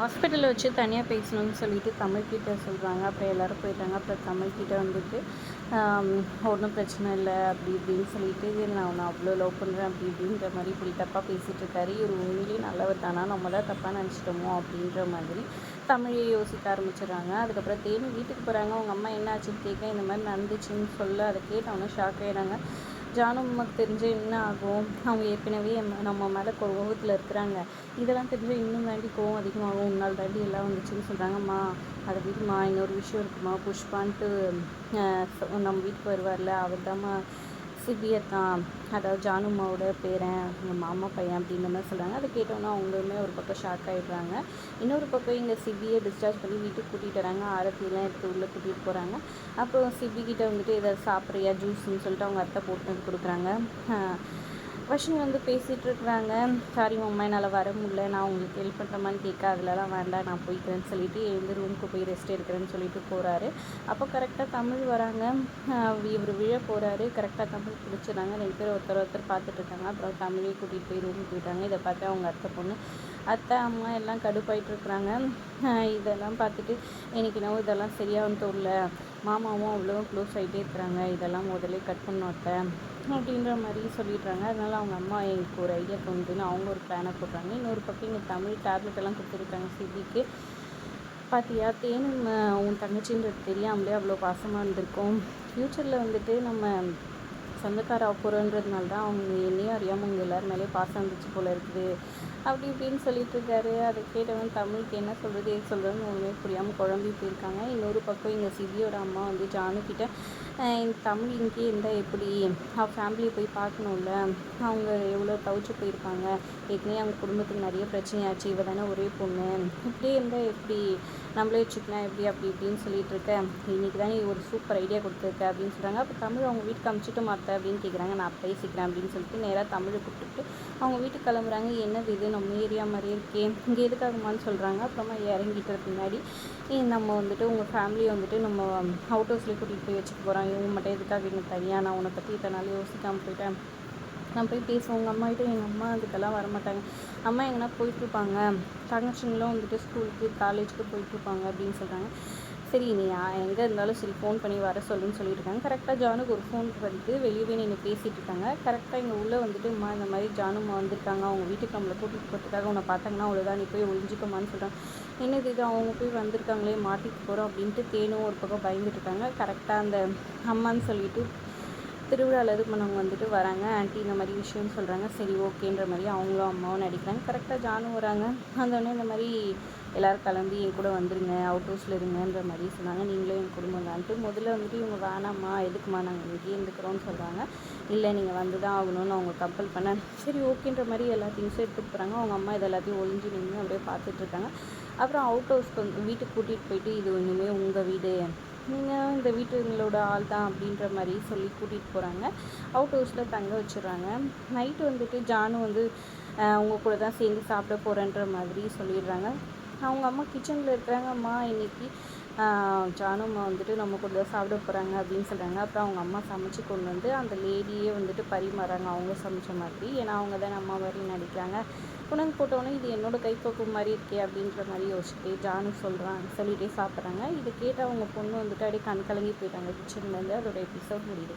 ஹாஸ்பிட்டலில் வச்சு தனியாக பேசணும்னு சொல்லிட்டு தமிழ்கிட்ட சொல்கிறாங்க. அப்புறம் எல்லோரும் போயிட்டாங்க. அப்புறம் தமிழ்கிட்ட வந்துட்டு ஒன்றும் பிரச்சனை இல்லை. அப்படி இப்படின்னு சொல்லிட்டு நான் உன்னை அவ்வளோ லவ் பண்ணுறேன் அப்படி இப்படின்ற மாதிரி இப்படி தப்பாக பேசிகிட்டு இருக்காரு. இவர் உண்மையிலேயே நல்லவர் தானா? நம்ம தான் தப்பாக நினச்சிட்டோமோ? அப்படின்ற மாதிரி தமிழை யோசிக்க ஆரம்பிச்சிடுறாங்க. அதுக்கப்புறம் தேனி வீட்டுக்கு போகிறாங்க அவங்க அம்மா என்ன ஆச்சுன்னு கேட்க இந்த மாதிரி நடந்துச்சுன்னு சொல்ல அதை கேட்டு கேட்டவொன்னே ஷாக் ஆகிடுறாங்க ஜானு அம்மாவுக்கு என்ன ஆகும்? அவங்க ஏற்கனவே நம்ம மேலே கோபத்தில் இருக்கிறாங்க. இதெல்லாம் தெரிஞ்சு இன்னும் தாண்டி கோவம் அதிகமாகும். உன்னால் தாண்டி எல்லாம் வந்துச்சுன்னு சொல்கிறாங்கம்மா அதை வீட்டுமா இன்னொரு விஷயம் இருக்குமா? புஷ்பான்ட்டு நம்ம வீட்டுக்கு வருவார்ல அவர் தாம்மா சிபியர் தான். அதாவது ஜானுமாவோட பேரன் எங்கள் மாமா பையன் அப்படின்ற மாதிரி சொல்கிறாங்க அதை கேட்டோன்னா அவங்களுமே ஒரு பக்கம் ஷாக் ஆகிடுறாங்க இன்னொரு பக்கம் இங்கே சிபியை டிஸ்சார்ஜ் பண்ணி வீட்டுக்கு கூட்டிகிட்டு வராங்க. ஆரத்திலாம் எடுத்து உள்ளே கூட்டிகிட்டு போகிறாங்க அப்புறம் சிபி கிட்ட வந்துட்டு எதாவது சாப்பிட்றியா? ஜூஸ்ன்னு சொல்லிட்டு அவங்க அத்தை போட்டு கொடுக்குறாங்க. வஷின் வந்து பேசிகிட்டு இருக்கிறாங்க சாரி மம்மா என்னால் வர முடியல. நான் உங்களுக்கு ஹெல்ப் பண்ணுறமான்னு கேட்க அதிலலாம் வேண்டாம். நான் போய்க்கிறேன்னு சொல்லிட்டு எழுந்து ரூமுக்கு போய் ரெஸ்ட் எடுக்கிறேன்னு சொல்லிட்டு போகிறாரு அப்போ கரெக்டாக தமிழ் வராங்க. இவர் விழ போகிறாரு கரெக்டாக தமிழ் பிடிச்சிடுறாங்க. ரெண்டு பேர் ஒருத்தர் ஒருத்தர் பார்த்துட்டு இருக்காங்க அப்புறம் தமிழையும் கூட்டிகிட்டு போய் ரூமுக்கு போயிட்டாங்க இதை பார்த்து அவங்க அத்தை பொண்ணு அத்தை அம்மா எல்லாம் கடுப்பாயிட்டு இருக்கிறாங்க இதெல்லாம் பார்த்துட்டு எனக்கு என்னவோ இதெல்லாம் சரியாகவும் தோணல. மாமாவும் அவ்வளோவும் க்ளோஸ் ஆகிட்டே இருக்கிறாங்க. இதெல்லாம் முதல்ல கட் பண்ணோட்ட அப்படின்ற மாதிரி சொல்லிடுறாங்க. அதனால் அவங்க அம்மா எனக்கு ஒரு ஐடியா தோணுதுன்னு அவங்க ஒரு பிளானை போடுறாங்க. இன்னொரு பக்கம் இங்கே தமிழ் டேப்லெட் எல்லாம் கொடுத்துருக்காங்க சிபிக்கு. பார்த்தியா தேன் உன் தங்கச்சின்றது தெரியாமலே அவ்வளோ பாசமாக இருந்திருக்கும். ஃப்யூச்சரில் வந்துட்டு நம்ம சொந்தக்கார அப்புறன்றதுனால தான் அவங்க என்னையும் அறியாமல் உங்கள் எல்லோரும் மேலே பாசம் இருந்துச்சு போல் இருக்குது. அப்படி இப்படின்னு சொல்லிட்டு இருக்காரு. அதை கேட்டவன் தமிழுக்கு என்ன சொல்கிறது எது சொல்கிறதுன்னு ஒன்றுமே புரியாமல் குழம்பி போயிருக்காங்க. இன்னொரு பக்கம் எங்கள் சிவியோட அம்மா வந்து ஜானுக்கிட்ட இந்த தமிழ் இங்கே இருந்தால் எப்படி? அவள் ஃபேமிலியை போய் பார்க்கணும்ல. அவங்க எவ்வளோ தவிச்சு போயிருப்பாங்க ஏற்கனவே அவங்க குடும்பத்துக்கு நிறைய பிரச்சனையாச்சு. இவ தானே ஒரே பொண்ணு. இப்படியே இருந்தால் எப்படி? நம்மளே வச்சுக்கலாம். எப்படி? அப்படி இப்படின்னு சொல்லிட்டு இருக்கேன் இன்றைக்கி தானே ஒரு சூப்பர் ஐடியா கொடுத்துருக்க. அப்படின்னு சொல்கிறாங்க அப்போ தமிழ் அவங்க வீட்டுக்கு அமுச்சிட்டு அப்படின்னு கேட்குறாங்க நான் பேசிக்கிறேன் அப்படின்னு சொல்லிட்டு நேராக தமிழை கூப்பிட்டுட்டு அவங்க வீட்டுக்கு கிளம்புறாங்க. என்னது இது? நம்ம ஏரியா மாதிரி இருக்கே. இங்கே எதுக்காகமான்னு சொல்கிறாங்க அப்புறமா இறங்கிட்டு முன்னாடி நம்ம வந்துட்டு உங்கள் ஃபேமிலியை வந்துட்டு நம்ம அவுட் ஹவுஸ்லேயே கூட்டிகிட்டு போய் வச்சுக்க போகிறோம் இவங்க மட்டும் எதுக்காக இன்னும் தனியாக நான் உன்னை பற்றி இத்தனை யோசிக்காமல் போயிட்டேன். நான் போய் பேசுவேன். உங்கள் அம்மாகிட்ட எங்கள் அம்மா அதுக்கெல்லாம் வரமாட்டாங்க. அம்மா எங்கன்னா போயிட்டுருப்பாங்க தங்கச்சிங்களும் வந்துட்டு ஸ்கூலுக்கு காலேஜுக்கு போயிட்டுருப்பாங்க அப்படின்னு சொல்கிறாங்க சரி நீ எங்கே இருந்தாலும் சரி ஃபோன் பண்ணி வர சொல்லுன்னு சொல்லியிருக்காங்க கரெக்டாக ஜானுக்கு ஒரு ஃபோன் வந்து வெளியவே நின்று பேசிகிட்டு இருக்காங்க கரெக்டாக இங்கே உள்ளே வந்துட்டு அம்மா இந்த மாதிரி ஜானுமா வந்திருக்காங்க. அவங்க வீட்டுக்கு நம்மளை கூட்டிகிட்டு போகிறதுக்காக உன்னை பார்த்தாங்கன்னா அவ்வளோதான் நீ போய் ஒழிஞ்சிக்கமான்னு சொல்கிறாங்க என்னது இது? அவங்க போய் வந்திருக்காங்களே மாட்டிட்டு போகிறோம் அப்படின்ட்டு தேனும் ஒரு பக்கம் பயந்துட்டு இருக்காங்க கரெக்டாக அந்த அம்மான்னு சொல்லிட்டு திருவிழாவில் இது பண்ணவங்க வந்துட்டு வராங்க. ஆண்டி இந்த மாதிரி விஷயம்னு சொல்கிறாங்க சரி ஓகேன்ற மாதிரி அவங்களும் அம்மாவும் நடிக்கிறாங்க. கரெக்டாக ஜானும் வராங்க. வந்தோடனே இந்த மாதிரி எல்லோரும் கிளம்பி என் கூட வந்துருங்க அவுட் ஹவுஸில் இருங்கன்ற மாதிரி சொன்னாங்க. நீங்களும் என் குடும்பம் தான்ட்டு முதல்ல வந்துட்டு இவங்க வேணாம்மா எதுக்குமா நாங்கள் இங்கேயே இருந்துக்கிறோன்னு சொல்கிறாங்க இல்லை நீங்கள் வந்து தான் ஆகணும்னு அவங்க கம்பல் பண்ண சரி ஓகேன்ற மாதிரி எல்லா திங்ஸும் எடுத்துகிட்டு போகிறாங்க அவங்க அம்மா இது எல்லாத்தையும் ஒழிஞ்சு நின்று அப்படியே பார்த்துட்ருக்காங்க அப்புறம் அவுட் ஹவுஸ்க்கு வந்து வீட்டுக்கு கூட்டிகிட்டு போயிட்டு இது ஒன்றுமே உங்கள் வீடு. நீங்கள் இந்த வீட்டுங்களோட ஆள் தான் அப்படின்ற மாதிரி சொல்லி கூட்டிகிட்டு போகிறாங்க அவுட் ஹவுஸில் தங்க வச்சுடுறாங்க. நைட்டு வந்துட்டு ஜானு வந்து உங்கள் கூட தான் சேர்ந்து சாப்பிட போகிறேன்ற மாதிரி சொல்லிடுறாங்க. அவங்க அம்மா கிச்சனில் இருக்கிறாங்க. அம்மா இன்றைக்கி ஜானும்மா வந்துட்டு நம்ம கூட தான் சாப்பிட போகிறாங்க அப்படின்னு சொல்கிறாங்க அப்புறம் அவங்க அம்மா சமைச்சு கொண்டு வந்து அந்த லேடியே வந்துட்டு பரிமாறாங்க அவங்க சமைச்ச மாதிரி. ஏன்னா அவங்க தான் அம்மா மாதிரி நடிக்கிறாங்க. கொண்டு போட்டோன்னே இது என்னோடய கைப்பக்குவம் மாதிரி இருக்கே அப்படின்ற மாதிரி யோசிச்சுட்டு ஜானு சொல்கிறான் சொல்லிகிட்டே சாப்பிட்றாங்க. இது கேட்டு அவங்க பொண்ணு வந்துட்டு அப்படியே கண் கலங்கி போயிட்டாங்க. கிச்சன்லேருந்து அதோட எபிசோட் முடியுது.